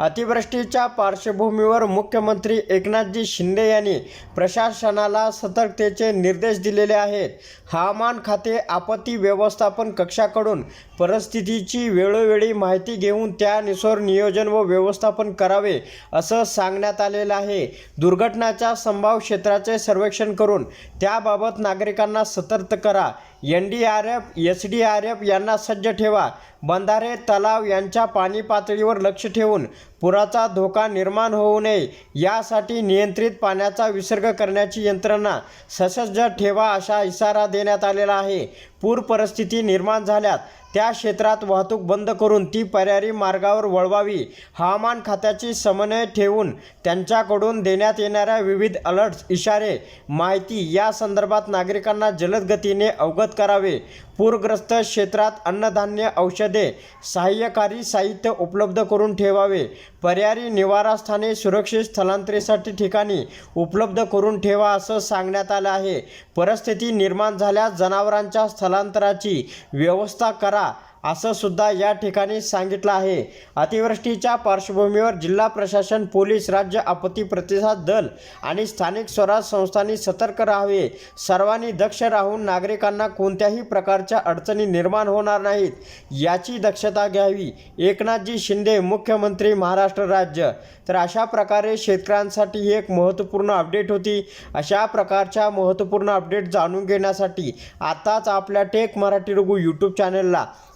अतिवृष्टीच्या पार्श्वभूमीवर मुख्यमंत्री एकनाथजी शिंदे यांनी प्रशासनाला सतर्कतेचे निर्देश दिलेले आहेत. हवामान खाते आपत्ती व्यवस्थापन कक्षाकडून परिस्थितीची वेळोवेळी माहिती घेऊन त्यानुसार नियोजन व व्यवस्थापन करावे असं सांगण्यात आलेलं आहे. दुर्घटनाच्या संभाव्य क्षेत्राचे सर्वेक्षण करून त्याबाबत नागरिकांना सतर्क करा. N D R F S D R F यांना सज्ज ठेवा. बंधारे तलाव यांच्या पाणी पातळीवर लक्ष ठेवून पुराचा धोका निर्माण होऊ नये. यासाठी नियंत्रित पाण्याचा विसर्ग करण्याची यंत्रणा ससज्ज ठेवा असा इशारा देण्यात आलेला आहे. पूर परिस्थिती निर्माण झाल्यात. त्या क्षेत्रात वाहतूक बंद करून ती पर्यायी मार्गावर वळवावी हवामान खात्याची समन्वय ठेवून त्यांच्याकडून देण्यात येणाऱ्या विविध अलर्ट्स इशारे माहिती या संदर्भात नागरिकांना जलद गतीने अवगत करावे. पूरग्रस्त क्षेत्रात अन्नधान्य औषधे सहाय्यकारी साहित्य उपलब्ध करून ठेवावे. पर्यायी निवारास्थाने सुरक्षित स्थलांतरीसाठी ठिकाणी उपलब्ध करून ठेवा असं सांगण्यात आलं आहे. परिस्थिती निर्माण झाल्यास जनावरांच्या स्थलांतराची व्यवस्था करा. असं सुद्धा या ठिकाणी सांगितलं आहे. अतिवृष्टीच्या पार्श्वभूमीवर जिल्हा प्रशासन पोलीस राज्य आपत्ती प्रतिसाद दल आणि स्थानिक स्वराज संस्थांनी सतर्क राहावे. सर्वांनी दक्ष राहून नागरिकांना कोणत्याही प्रकारच्या अडचणी निर्माण होणार नाहीत याची दक्षता घ्यावी. एकनाथजी शिंदे मुख्यमंत्री महाराष्ट्र राज्य. तर अशा प्रकारे शेतकऱ्यांसाठी ही एक महत्त्वपूर्ण अपडेट होती. अशा प्रकारच्या महत्त्वपूर्ण अपडेट जाणून घेण्यासाठी आताच आपल्या टेक मराठी रघु यूट्यूब चॅनलला